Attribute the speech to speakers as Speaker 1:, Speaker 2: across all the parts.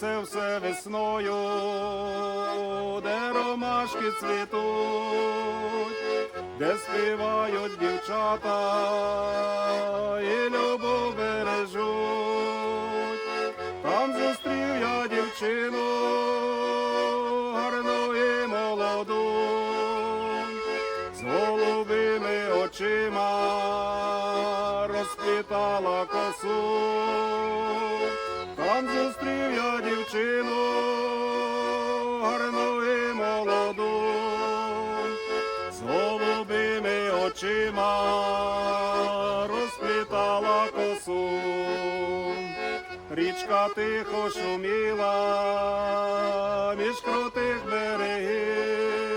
Speaker 1: це все весною, де ромашки цвітуть, де співають дівчата і любов бережуть. Там зустрів я дівчину, гарну і з голубими очима розплітала косу. Там зустрів я дівчину, гарну і молоду, з голубими очима розплітала косу. Річка тихо шуміла між крутих берегів.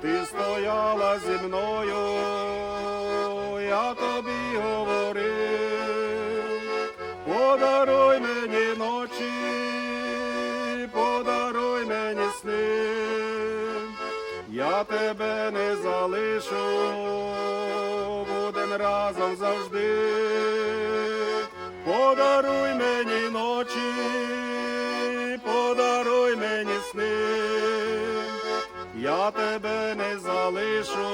Speaker 1: Ти стояла зі мною, я тобі подаруй мені ночі, подаруй мені сни, я тебе не залишу, будем разом завжди. Подаруй мені ночі, подаруй мені сни, я тебе не залишу,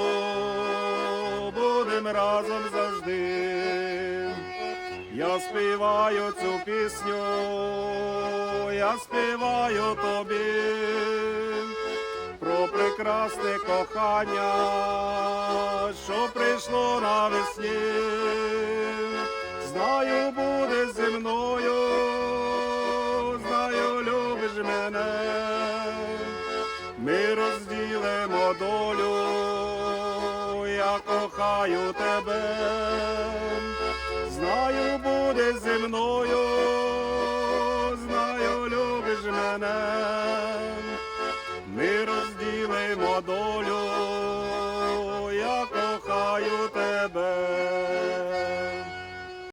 Speaker 1: будем разом завжди. Я співаю цю пісню, я співаю тобі про прекрасне кохання, що прийшло навесні. Знаю, буде зі мною, знаю, любиш мене. Ми розділимо долю, кохаю тебе. Знаю, буде зі мною, знаю, любиш мене.